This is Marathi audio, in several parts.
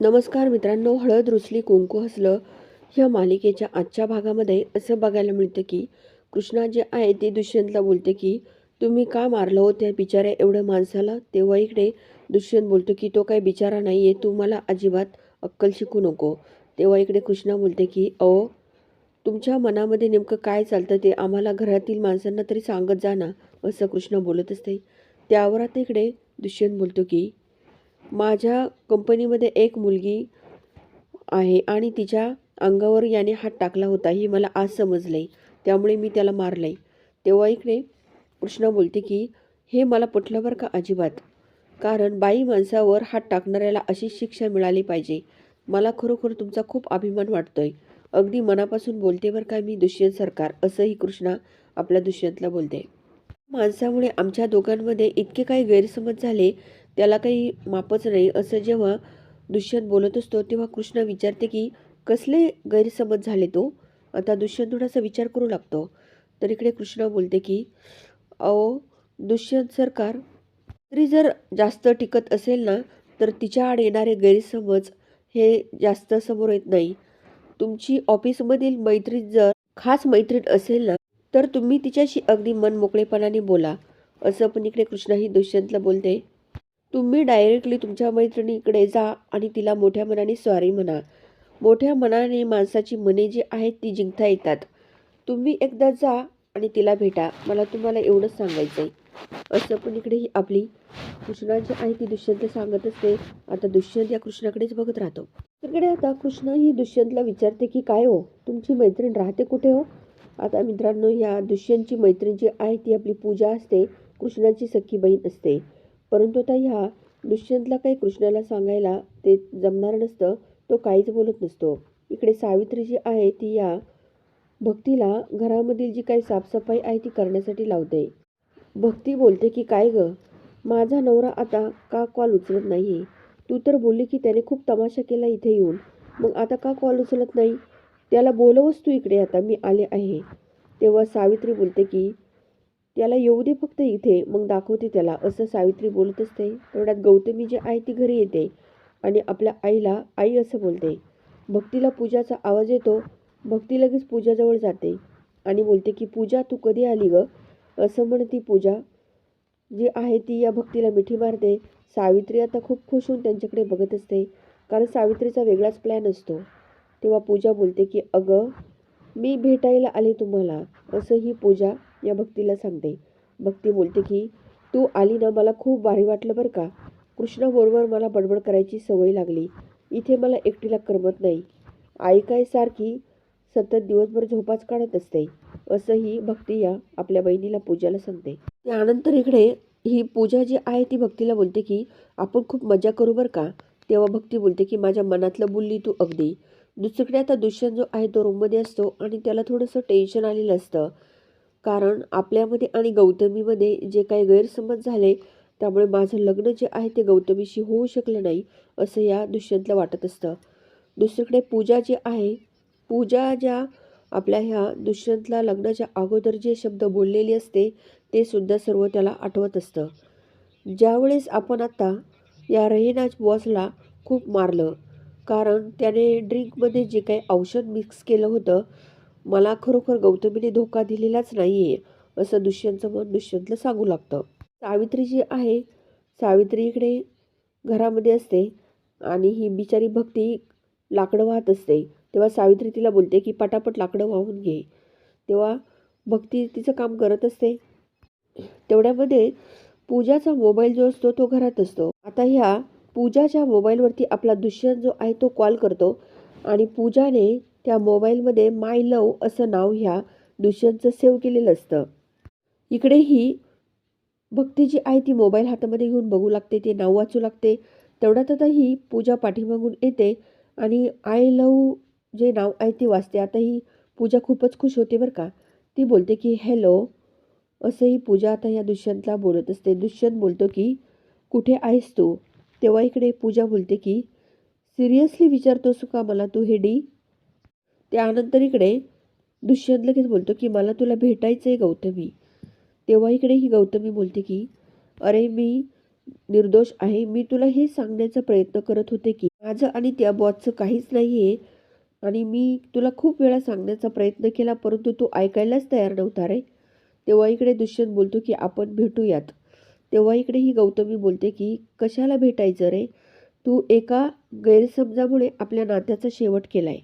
नमस्कार मित्रांनो हळद रुसली कुंकू हसलं ह्या मालिकेच्या आजच्या भागामध्ये असं बघायला मिळतं की कृष्णा जे आहे ते दुष्यंतला बोलते की तुम्ही का मारलं हो त्या बिचाऱ्या एवढ्या माणसाला? तेव्हा इकडे दुष्यंत बोलतो की तो काय बिचारा नाही आहे तू मला अजिबात अक्कल शिकू नको. तेव्हा इकडे कृष्णा बोलते की अहो तुमच्या मनामध्ये नेमकं काय चालतं ते आम्हाला घरातील माणसांना तरी सांगत जा ना असं कृष्णा बोलत असते. त्यावर आता इकडे दुष्यंत बोलतो की माझ्या कंपनीमध्ये एक मुलगी आहे आणि तिच्या अंगावर याने हात टाकला होता ही मला आज समजलंय. त्यामुळे मी त्याला मारलंय. तेव्हा इकडे कृष्णा बोलते की हे मला पटलं बरं का अजिबात? कारण बाई माणसावर हात टाकणाऱ्याला अशी शिक्षा मिळाली पाहिजे. मला खरोखर तुमचा खूप अभिमान वाटतोय. अगदी मनापासून बोलते बरं का मी दुष्यंत सरकार असंही कृष्णा आपल्या दुष्यंतला बोलते. माणसामुळे आमच्या दोघांमध्ये इतके काही गैरसमज झाले त्याला काही मापच नाही. असं जेव्हा दुष्यंत बोलत असतो तेव्हा कृष्ण विचारते की कसले गैरसमज झाले तो? आता दुष्यंत थोडासा विचार करू लागतो. तर इकडे कृष्ण बोलते की अहो दुष्यंत सरकार स्त्री जर जास्त टिकत असेल ना तर तिच्या आड येणारे गैरसमज हे जास्त समोर येत नाही. तुमची ऑफिसमधील मैत्रीण जर खास मैत्रीण असेल ना तर तुम्ही तिच्याशी अगदी मन मोकळेपणाने बोला. असं पण इकडे कृष्णाही दुष्यंतला बोलते. तुम्ही डायरेक्टली तुमच्या मैत्रिणीकडे जा आणि तिला मोठ्या मनाने सॉरी म्हणा. मोठ्या मनाने माणसाची मने जी आहेत ती जिंकता येतात. तुम्ही एकदा जा आणि तिला भेटा. मला तुम्हाला एवढंच सांगायचं आहे असं पण इकडे ही आपली कृष्णा जी आहे ती दुष्यंत सांगत असते. आता दुष्यंत या कृष्णाकडेच बघत राहतो. तिकडे आता कृष्ण ही दुष्यंतला विचारते की काय हो? तुमची मैत्रीण राहते कुठे हो? आता मित्रांनो या दुष्यंतची मैत्रीण जी आहे ती आपली पूजा असते. कृष्णाची सख्खी बहीण असते. परंतु आता ह्या दुष्यंतला काही कृष्णाला सांगायला ते जमणार नसतं तो काहीच बोलत नसतो. इकडे सावित्री जी आहे ती या भक्तीला घरामधील जी काही साफसफाई आहे ती करण्यासाठी लावते. भक्ती बोलते की काय ग? माझा नवरा आता का कॉल उचलत नाही? तू तर बोलली की त्याने खूप तमाशा केला इथे येऊन. मग आता का कॉल उचलत नाही? त्याला बोलवस तू इकडे आता मी आले आहे. तेव्हा सावित्री बोलते की त्याला येऊ दे फक्त इथे. मग दाखवते त्याला. असं सावित्री बोलत असते. तेवढ्यात गौतमी जी आहे ती घरी येते आणि आपल्या आईला आई असं बोलते. भक्तीला पूजाचा आवाज येतो. भक्ती लगेच पूजाजवळ जाते आणि बोलते की पूजा तू कधी आली ग? असं म्हणती पूजा. जी आहे ती या भक्तीला मिठी मारते. सावित्री आता खूप खुश होऊन त्यांच्याकडे बघत असते. कारण सावित्रीचा वेगळाच प्लॅन असतो. तेव्हा पूजा बोलते की अगं मी भेटायला आले तुम्हाला. असं ही पूजा या भक्तीला सांगते. भक्ती बोलते की तू आली ना मला खूप भारी वाटलं बरं का. कृष्णाबरोबर मला बडबड करायची सवय लागली. इथे मला एकटीला करमत नाही. आई काय सारखी सतत दिवसभर झोपाच काढत असते. असंही भक्ती या आपल्या बहिणीला पूजाला सांगते. त्यानंतर इकडे ही पूजा जी आहे ती भक्तीला बोलते की आपण खूप मजा करू बरं का. तेव्हा भक्ती बोलते की माझ्या मनातलं बोलली तू अगदी. दुसरीकडे आता दुष्यंत जो आहे तो रूममध्ये असतो आणि त्याला थोडंसं टेन्शन आलेलं असतं. कारण आपल्यामध्ये आणि गौतमीमध्ये जे काही गैरसमज झाले त्यामुळे माझं लग्न जे आहे ते गौतमीशी होऊ शकलं नाही असं या दुष्यंतला वाटत असतं. दुसरीकडे पूजा जी आहे पूजा ज्या आपल्या ह्या दुष्यंतला लग्नाच्या अगोदर जे शब्द बोललेले असते ते सुद्धा सर्व त्याला आठवत असतं. ज्यावेळेस आपण आत्ता या रहिनाज बॉसला खूप मारलं कारण त्याने ड्रिंकमध्ये जे काही औषध मिक्स केलं होतं मला खरोखर गौतमीने धोका दिलेलाच नाही आहे असं दुष्यंतचं मन दुष्यंतला सांगू लागतं. सावित्री जी आहे सावित्री इकडे घरामध्ये असते आणि ही बिचारी भक्ती लाकडं वाहत असते. तेव्हा सावित्री तिला बोलते की पटापट लाकडं वाहून घे. तेव्हा भक्ती तिचं काम करत असते. तेवढ्यामध्ये पूजाचा मोबाईल जो असतो तो घरात असतो. आता ह्या पूजाच्या मोबाईलवरती आपला दुष्यंत जो आहे तो कॉल करतो आणि पूजाने त्या मोबाईलमध्ये माय लव असं नाव ह्या दुष्यंतचं सेव्ह केलेलं असतं. इकडे ही भक्ती जी आहे ती मोबाईल हातामध्ये घेऊन बघू लागते ते नाव वाचू लागते. तेवढ्यात आता ही पूजा पाठीमागून येते आणि आय लव जे नाव आहे ती वाचते. आता ही पूजा खूपच खुश होते बरं का. ती बोलते की हॅलो. असंही पूजा आता या दुष्यंतला बोलत असते. दुष्यंत बोलतो की कुठे आहेस तू? तेव्हा इकडे पूजा बोलते की सिरियसली विचारतोस का मला तू हे डी? त्यानंतर इकडे दुष्यंत लगेच बोलतो की मला तुला भेटायचं आहे गौतमी. तेव्हा इकडे ही गौतमी बोलते की अरे मी निर्दोष आहे. मी तुला हे सांगण्याचा प्रयत्न करत होते की माझं आणि त्या बॉसचं काहीच नाही आहे आणि मी तुला खूप वेळा सांगण्याचा प्रयत्न केला परंतु तू ऐकायलाच तयार नव्हता रे. तेव्हा इकडे दुष्यंत बोलतो की आपण भेटूयात. तेव्हा इकडे ही गौतमी बोलते की कशाला भेटायचं रे? तू एका गैरसमजामुळे आपल्या नात्याचा शेवट केला आहे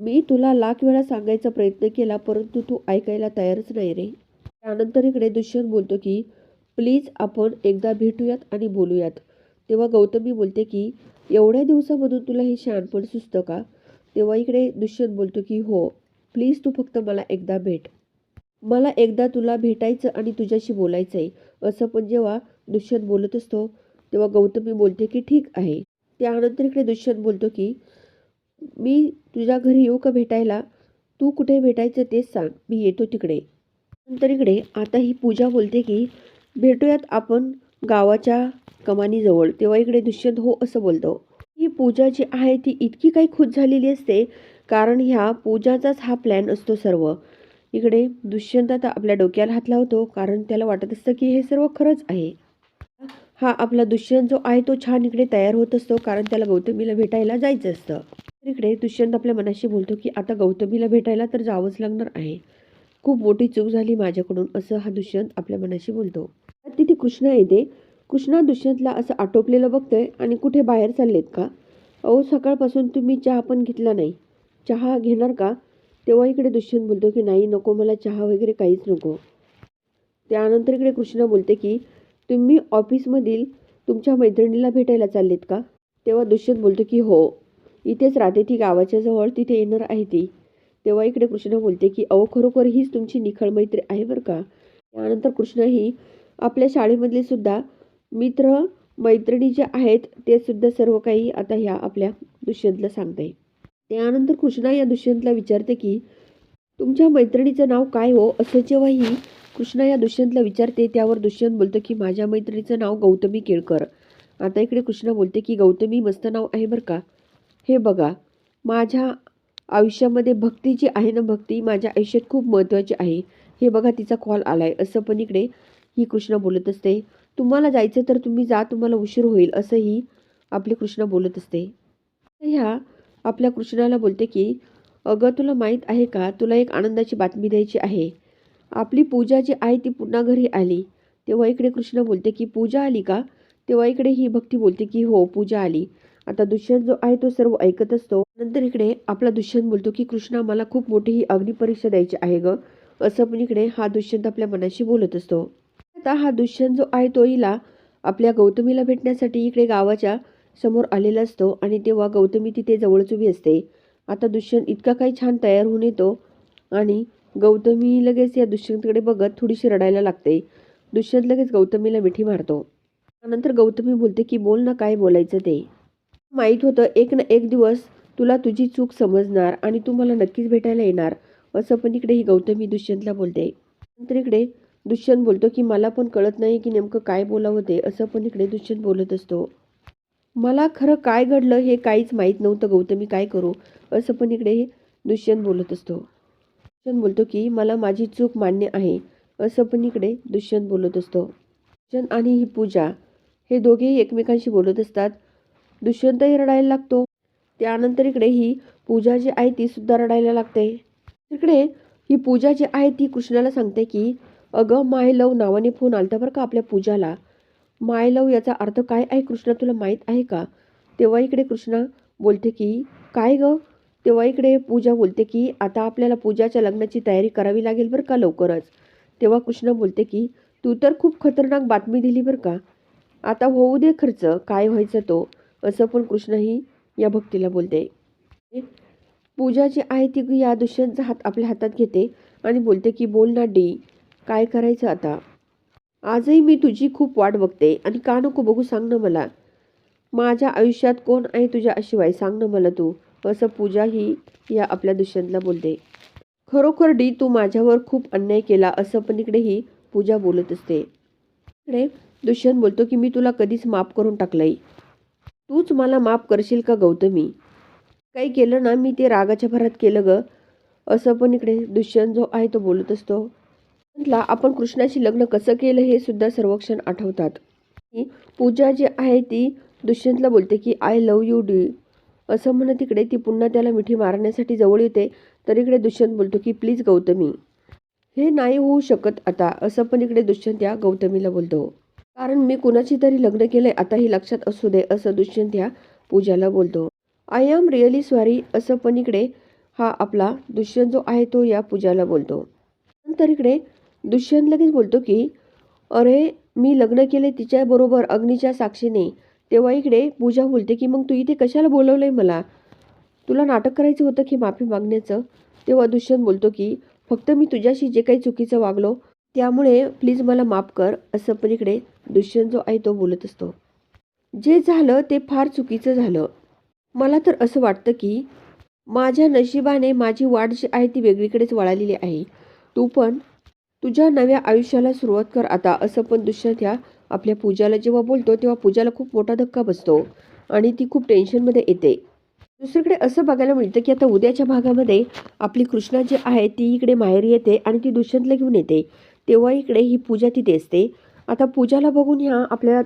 मी तुला लाख वेळा सांगायचा प्रयत्न केला परंतु तू ऐकायला तयारच नाही रे. त्यानंतर इकडे दुष्यंत बोलतो की प्लीज आपण एकदा भेटूयात आणि बोलूयात. तेव्हा गौतमी बोलते की एवढ्या दिवसामधून तुला हे शहाणपण सुचतं का? तेव्हा इकडे दुष्यंत बोलतो की हो प्लीज तू फक्त मला एकदा भेट. मला एकदा तुला भेटायचं आणि तुझ्याशी बोलायचं आहे असं पण जेव्हा दुष्यंत बोलत असतो तेव्हा गौतमी बोलते की ठीक आहे. त्यानंतर इकडे दुष्यंत बोलतो की मी तुझ्या घरी येऊ का भेटायला? तू कुठे भेटायचं तेच सांग. मी येतो तिकडे. नंतर इकडे आता ही पूजा बोलते की भेटूयात आपण गावाच्या कमानीजवळ. तेव्हा इकडे दुष्यंत हो असं बोलतो. ही पूजा जी आहे ती इतकी काही खुश झालेली असते कारण ह्या पूजाचाच हा प्लॅन असतो सर्व. इकडे दुष्यंत आता आपल्या डोक्याला हात लावतो कारण त्याला वाटत असतं की हे सर्व खरंच आहे. हा आपला दुष्यंत जो आहे तो छान इकडे तयार होत असतो कारण त्याला गौतमीला भेटायला जायचं असतं. तर इकडे दुष्यंत आपल्या मनाशी बोलतो की आता गौतमीला भेटायला तर जावंच लागणार आहे. खूप मोठी चूक झाली माझ्याकडून असं हा दुष्यंत आपल्या मनाशी बोलतो. तिथे कृष्णा येते. कृष्णा दुष्यंतला असं आटोपलेलं बघतोय आणि कुठे बाहेर चाललेत का? अहो सकाळपासून तुम्ही चहा पण घेतला नाही. चहा घेणार का? तेव्हा इकडे दुष्यंत बोलतो की नाही नको मला चहा वगैरे काहीच नको. त्यानंतर इकडे कृष्णा बोलते की तुम्ही ऑफिसमधील तुमच्या मैत्रिणीला भेटायला चाललेत का? तेव्हा दुष्यंत बोलतो की हो. इथेच राहते ती गावाच्या जवळ तिथे येणार आहे ती. तेव्हा इकडे कृष्णा बोलते की अहो खरोखर हीच तुमची निखळ मैत्री आहे बरं का? त्यानंतर कृष्णा ही आपल्या शाळेमधले सुद्धा मित्र मैत्रिणी जे आहेत ते सुद्धा सर्व काही आता ह्या आपल्या दुष्यंतला सांगते त्यानंतर कृष्णा या दुष्यंतला विचारते की तुमच्या मैत्रिणीचं नाव काय हो? असं जेव्हा ही कृष्णा या दुष्यंतला विचारते त्यावर दुष्यंत बोलतो की माझ्या मैत्रिणीचं नाव गौतमी केळकर. आता इकडे कृष्णा बोलते की गौतमी मस्त नाव आहे बरं का? हे बघा माझ्या आयुष्यामध्ये भक्ती जी आहे ना भक्ती माझ्या आयुष्यात खूप महत्त्वाची आहे. हे बघा तिचा कॉल आला आहे असं पण इकडे ही कृष्णा बोलत असते. तुम्हाला जायचं तर तुम्ही जा तुम्हाला उशीर होईल असंही आपली कृष्णा बोलत असते. ह्या आपल्या कृष्णाला बोलते की अगं तुला माहीत आहे का? तुला एक आनंदाची बातमी द्यायची आहे. आपली पूजा जी आहे ती पुन्हा घरी आली. तेव्हा इकडे कृष्ण बोलते की पूजा आली का? तेव्हा इकडे ही भक्ती बोलते की हो पूजा आली. आता दुष्यंत जो आहे तो सर्व ऐकत असतो. नंतर इकडे आपला दुष्यंत बोलतो की कृष्णा मला खूप मोठी ही अग्निपरीक्षा द्यायची आहे ग. असं पण इकडे हा दुष्यंत आपल्या मनाशी बोलत असतो. आता हा दुष्यंत जो आहे तो हिला आपल्या गौतमीला भेटण्यासाठी इकडे गावाच्या समोर आलेला असतो आणि तेव्हा गौतमी तिथे जवळच उभी असते. आता दुष्यंत इतका काही छान तयार होऊन येतो आणि गौतमी लगेच या दुष्यंतकडे बघत थोडीशी रडायला लागते. दुष्यंत लगेच गौतमीला मिठी मारतो. त्यानंतर गौतमी बोलते की बोल ना काय बोलायचं ते? माहीत होतं एक ना एक दिवस तुला तुझी चूक समजणार आणि तू मला नक्कीच भेटायला येणार असं पण इकडे ही गौतमी दुष्यंतला बोलते. नंतर इकडे दुष्यंत बोलतो की मला पण कळत नाही की नेमकं काय बोलावं ते असं पण इकडे दुष्यंत बोलत असतो. मला खरं काय घडलं हे काहीच माहीत नव्हतं गौतमी काय करू? असं पण इकडे दुष्यंत बोलत असतो. दुष्यंत बोलतो की मला माझी चूक मान्य आहे. असं पण इकडे दुष्यंत बोलत असतो. दुष्यंत आणि ही पूजा हे दोघेही एकमेकांशी बोलत असतात. दुष्यंतही रडायला लागतो. त्यानंतर इकडे ही पूजा जी आहे ती सुद्धा रडायला लागते. इकडे ही पूजा जी आहे ती कृष्णाला सांगते की अगं माय लव नावाने फोन आलता बरं का आपल्या पूजाला. माय लव याचा अर्थ काय आहे? कृष्णा तुला माहीत आहे का? तेव्हा इकडे कृष्णा बोलते की काय ग? तेव्हा इकडे पूजा बोलते की आता आपल्याला पूजाच्या लग्नाची तयारी करावी लागेल बरं का लवकरच? तेव्हा कृष्णा बोलते की तू तर खूप खतरनाक बातमी दिली बरं का? आता होऊ दे खर्च काय व्हायचं तो? असं पण कृष्णही या भक्तीला बोलते. पूजा जी आहे ती या दुष्यंतचा हात आपल्या हातात घेते आणि बोलते की बोल ना डी काय करायचं आता? आजही मी तुझी खूप वाट बघते आणि का नको बघू सांग ना मला. माझ्या आयुष्यात कोण आहे तुझ्याशिवाय सांग ना मला तू असं पूजा ही या आपल्या दुष्यंतला बोलते. खरोखर डी तू माझ्यावर खूप अन्याय केला असं पण इकडे ही पूजा बोलत असते. इकडे दुष्यंत बोलतो की मी तुला कधीच माफ करून टाकलंय. तूच मला माफ करशील का गौतमी? काही केलं ना मी ते रागाच्या भरात केलं ग असं पण इकडे दुष्यंत जो आहे तो बोलत असतो. ला आपण कृष्णाशी लग्न कसं केलं हे सुद्धा सर्वक्षण आठवतात. पूजा जी आहे ती दुष्यंतला बोलते की आय लव यू डी असं म्हणत तिकडे ती पुन्हा त्याला मिठी मारण्यासाठी जवळ येते. तर इकडे दुष्यंत बोलतो की प्लीज गौतमी. हे नाही होऊ शकत आता. असं पण इकडे दुष्यंत या गौतमीला बोलतो. कारण मी कुणाची तरी लग्न केलंय आता ही लक्षात असू दे असं दुष्यंत या पूजाला बोलतो. आय एम रिअली सॉरी असं पण इकडे हा आपला दुष्यंत जो आहे तो या पूजाला बोलतो. नंतर इकडे दुष्यंत लगेच बोलतो की अरे मी लग्न केले तिच्याबरोबर अग्नीच्या साक्षीने. तेव्हा इकडे पूजा बोलते की मग तू इथे कशाला बोलवलंय मला? तुला नाटक करायचं होतं की माफी मागण्याचं? तेव्हा दुष्यंत बोलतो की फक्त मी तुझ्याशी जे काही चुकीचं वागलो त्यामुळे प्लीज मला माफ कर असं पण इकडे दुष्यंत जो आहे तो बोलत असतो. जे झालं ते फार चुकीचं झालं. मला तर असं वाटतं की माझ्या नशिबाने माझी वाट जी आहे ती वेगळीकडेच वळालेली आहे. तू पण तुझ्या नव्या आयुष्याला सुरुवात कर आता असं पण दुष्यंत ह्या आपल्या पूजाला जेव्हा बोलतो तेव्हा पूजाला खूप मोठा धक्का बसतो आणि ती खूप टेन्शनमध्ये येते. दुसरीकडे असं बघायला मिळतं की आता उद्याच्या भागामध्ये आपली कृष्णा जी आहे ती इकडे माहेरी येते आणि ती दुष्यंतला घेऊन येते. तेव्हा इकडे ही पूजा तिथे असते. आता पूजाला बघून ह्या आपल्या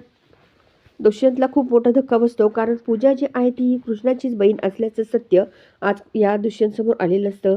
दुष्यंतला खूप मोठा धक्का बसतो कारण पूजा जी आहे ती कृष्णाचीच बहीण असल्याचं सत्य आज या दुष्यंतसमोर आलेलं असतं.